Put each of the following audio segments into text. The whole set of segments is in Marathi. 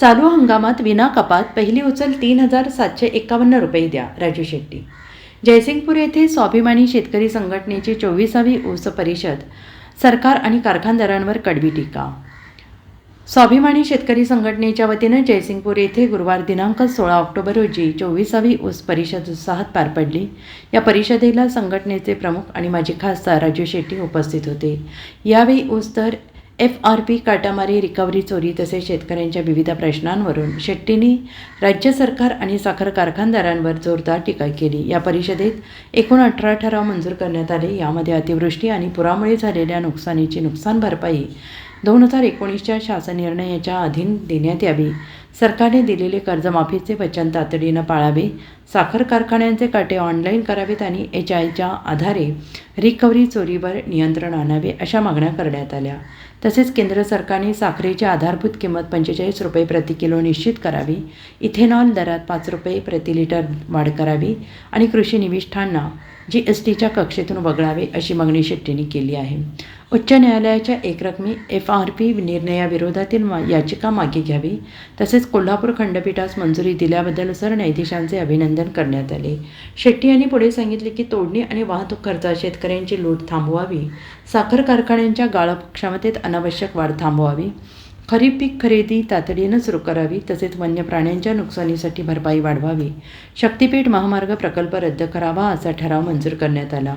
चालू हंगामात विना कपात पहिली उचल तीन हजार सातशे एकावन्न रुपये द्या राजू शेट्टी. जयसिंगपूर येथे स्वाभिमानी शेतकरी संघटनेची चोवीसावी ऊस परिषद सरकार आणि कारखानदारांवर कडवी टीका. स्वाभिमानी शेतकरी संघटनेच्या वतीनं जयसिंगपूर येथे गुरुवार दिनांक सोळा ऑक्टोबर रोजी चोवीसावी ऊस परिषद उत्साहात पार पडली. या परिषदेला संघटनेचे प्रमुख आणि माजी खासदार राजू शेट्टी उपस्थित होते. यावेळी ऊस दर एफ आर पी काटामारी रिकव्हरी चोरी तसेच शेतकऱ्यांच्या विविध प्रश्नांवरून शेट्टींनी राज्य सरकार आणि साखर कारखानदारांवर जोरदार टीका केली. या परिषदेत एकूण अठरा ठराव मंजूर करण्यात आले. यामध्ये अतिवृष्टी आणि पुरामुळे झालेल्या नुकसानीची नुकसान भरपाई दोन हजार एकोणीसच्या शासन निर्णयाच्या अधीन देण्यात यावी. सरकारने दिलेले कर्जमाफीचे वचन तातडीनं पाळावे. साखर कारखान्यांचे काटे ऑनलाईन करावेत आणि एच आयच्या आधारे रिकव्हरी चोरीवर नियंत्रण आणावे अशा मागण्या करण्यात आल्या. तसेच केंद्र सरकारने साखरेची आधारभूत किंमत पंचेचाळीस रुपये प्रति किलो निश्चित करावी इथेनॉल दरात पाच रुपये प्रति लिटर वाढ करावी आणि कृषी निविष्ठांना जी एस टीच्या कक्षेतून वगळावे अशी मागणी शेट्टींनी केली आहे. उच्च न्यायालयाच्या एकरकमी एफ आर पी निर्णयाविरोधातील मा याचिका मागे घ्यावी तसेच कोल्हापूर खंडपीठास मंजुरी दिल्याबद्दल सरन्यायाधीशांचे अभिनंदन करण्यात आले. शेट्टी यांनी पुढे सांगितले की तोडणी आणि वाहतूक खर्चात शेतकऱ्यांची लूट थांबवावी साखर कारखान्यांच्या गाळप क्षमतेत अनावश्यक वाढ थांबवावी खरीप पीक खरेदी तातडीनं सुरू करावी तसेच वन्य प्राण्यांच्या नुकसानीसाठी भरपाई वाढवावी. शक्तीपीठ महामार्ग प्रकल्प रद्द करावा असा ठराव मंजूर करण्यात आला.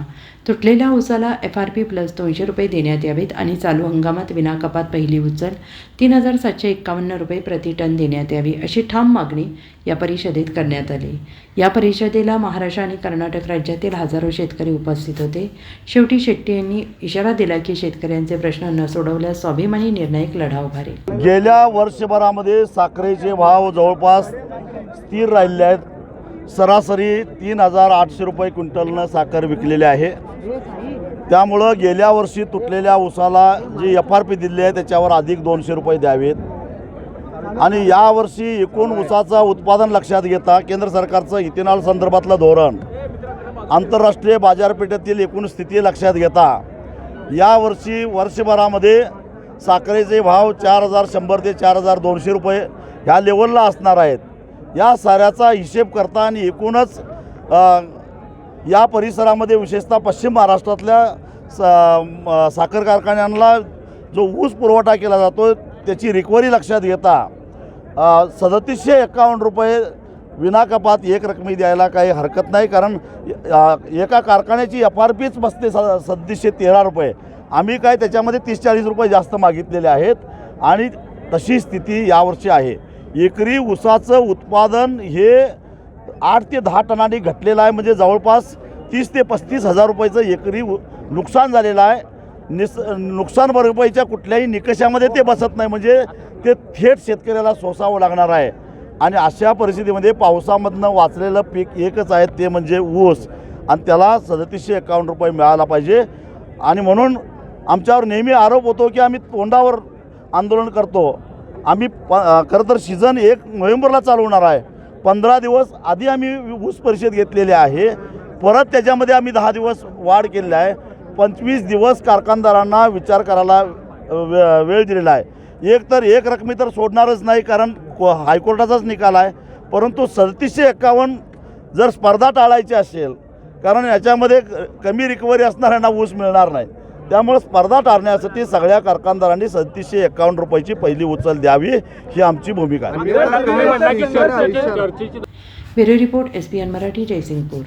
तुटलेल्या ऊसाला एफ आर पी प्लस दोनशे रुपये देण्यात यावेत आणि चालू हंगामात विना कपात पहिली उचल तीन हजार सातशे एक्कावन्न रुपये प्रति टन देण्यात यावी अशी ठाम मागणी या परिषदेत करण्यात आली. या परिषदेला महाराष्ट्र आणि कर्नाटक राज्यातील हजारो शेतकरी उपस्थित होते. शेवटी शेट्टी यांनी इशारा दिला की शेतकऱ्यांचे प्रश्न न सोडवल्यास स्वाभिमानी निर्णायक लढा उभारेल. गेल्या वर्षभरामध्ये साखरेचे भाव जवळपास स्थिर राहिले आहेत. सरासरी तीन हजार आठशे रुपये क्विंटलनं साखर विकलेली आहे. त्यामुळं गेल्या वर्षी तुटलेल्या ऊसाला जी एफ आर पी दिली आहे त्याच्यावर अधिक दोनशे रुपये द्यावेत. आणि यावर्षी एकूण ऊसाचं उत्पादन लक्षात घेता केंद्र सरकारचं इथेनॉल संदर्भातलं धोरण आंतरराष्ट्रीय बाजारपेठेतील एकूण स्थिती लक्षात घेता. यावर्षी वर्षभरामध्ये साखरेचे भाव चार हजार शंभर ते चार हजार दोनशे रुपये ह्या लेवलला असणार आहेत. या साऱ्याचा हिशेब करता आणि एकूणच या परिसरामध्ये विशेषतः पश्चिम महाराष्ट्रातल्या सा म, साखर कारखान्यांना जो ऊस पुरवठा केला जातो त्याची रिकव्हरी लक्षात घेता सदतीसशे एकावन्न रुपये विनाकपात एक रकमी द्यायला काही हरकत नाही. कारण एका कारखान्याची एफ आर पीच बसते स सदतीसशे तेरा रुपये. आम्ही काय त्याच्यामध्ये तीस चाळीस रुपये जास्त मागितलेले आहेत आणि तशी स्थिती यावर्षी आहे. एकरी ऊसाचं उत्पादन हे आठ ते दहा टनांनी घटलेलं आहे. म्हणजे जवळपास तीस ते पस्तीस हजार रुपयाचं एकरी उ- नुकसान झालेलं आहे. निस नुकसान भरपाईच्या कुठल्याही निकषामध्ये ते बसत नाही. म्हणजे ते थेट शेतकऱ्याला सोसावं लागणार आहे. आणि अशा परिस्थितीमध्ये पावसामधनं वाचलेलं पीक एकच आहे. ते म्हणजे ऊस. आणि त्याला सदतीसशे एकावन्न रुपये मिळाला पाहिजे. आणि म्हणून आमच्यावर नेहमी आरोप होतो की आम्ही तोंडावर आंदोलन करतो. आम्ही प खरं तर सीझन एक नोव्हेंबरला चालू होणार आहे. पंधरा दिवस आधी आम्ही ऊस परिषद घेतलेली आहे. परत त्याच्यामध्ये आम्ही दहा दिवस वाढ केलेली आहे. पंचवीस दिवस कारखानदारांना विचार करायला वे- वेळ दिलेला आहे. एक तर एक रकमी तर सोडणारच नाही कारण को- हायकोर्टाचाच निकाल आहे. परंतु सदतीसशे एक्कावन्न जर स्पर्धा टाळायची असेल कारण याच्यामध्ये क- कमी रिकव्हरी असणाऱ्यांना ऊस मिळणार नाही. त्यामुळे स्पर्धा टाळण्यासाठी सगळ्या कारखानदारांनी सदतीसशे एकावन्न रुपयाची पहिली उचल द्यावी ही आमची भूमिका आहे. Bureau report S P N Marathi Jaysingpur.